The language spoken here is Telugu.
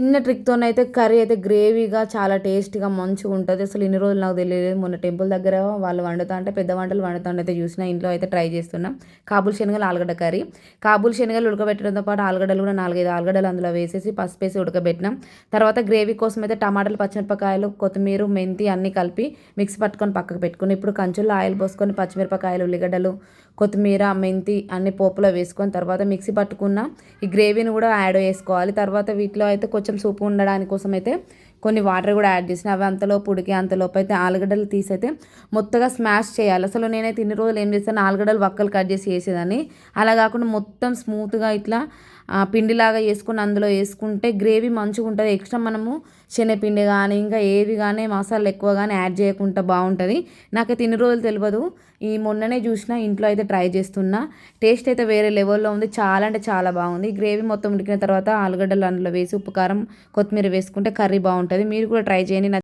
చిన్న ట్రిక్తోనైతే కర్రీ అయితే గ్రేవీగా చాలా టేస్ట్గా మంచిగా ఉంటుంది. అసలు ఇన్ని రోజులు నాకు తెలియలేదు. మొన్న టెంపుల్ దగ్గర వాళ్ళు వండుతా అంటే పెద్ద వంటలు వండుతా అయితే చూసిన ఇంట్లో అయితే ట్రై చేస్తున్నాం. కాబుల్ శనగలు ఆలుగడ్డ కర్రీ. కాబుల్ శనగలు ఉడకబెట్టడంతో పాటు ఆలుగడ్డలు కూడా నాలుగైదు ఆలుగడ్డలు అందులో వేసేసి పసుపు వేసి ఉడకబెట్టినాం. తర్వాత గ్రేవీ కోసం అయితే టమాటాలు పచ్చిమిరపకాయలు కొత్తిమీర మెంతి అన్నీ కలిపి మిక్స్ పట్టుకొని పక్కకు పెట్టుకుని ఇప్పుడు కంచుల్లో ఆయిల్ పోసుకొని పచ్చిమిరపకాయలు ఉల్లిగడ్డలు కొత్తిమీర మెంతి అన్ని పోపులో వేసుకొని తర్వాత మిక్సీ పట్టుకున్న ఈ గ్రేవీని కూడా యాడ్ చేసుకోవాలి. తర్వాత వీటిలో అయితే కొంచెం కొంచెం సూపు ఉండడానికి కోసం అయితే కొన్ని వాటర్ కూడా యాడ్ చేసిన అవి అంతలోపు ఉడికి అంతలోపు అయితే ఆలుగడ్డలు తీసైతే మొత్తగా స్మాష్ చేయాలి. అసలు నేనైతే ఇన్ని రోజులు ఏం చేస్తాను ఆలుగడ్డలు వక్కలు కట్ చేసి వేసేదాన్ని. అలా కాకుండా మొత్తం స్మూత్గా ఇట్లా పిండిలాగా వేసుకుని అందులో వేసుకుంటే గ్రేవీ మంచిగా ఉంటుంది. ఎక్స్ట్రా మనము శనగపిండి కానీ ఇంకా ఏవి కానీ మసాలా ఎక్కువ కానీ యాడ్ చేయకుండా బాగుంటుంది. నాకైతే ఇన్ని రోజులు తెలియదు ఈ మొన్ననే చూసిన ఇంట్లో అయితే ట్రై చేస్తున్నా. టేస్ట్ అయితే వేరే లెవెల్లో ఉంది. చాలా అంటే చాలా బాగుంది. గ్రేవీ మొత్తం ఉడికిన తర్వాత ఆలుగడ్డలు అందులో వేసి ఉప్పు కారం కొత్తిమీర వేసుకుంటే కర్రీ బాగుంటుంది. మీరు కూడా ట్రై చేయండి.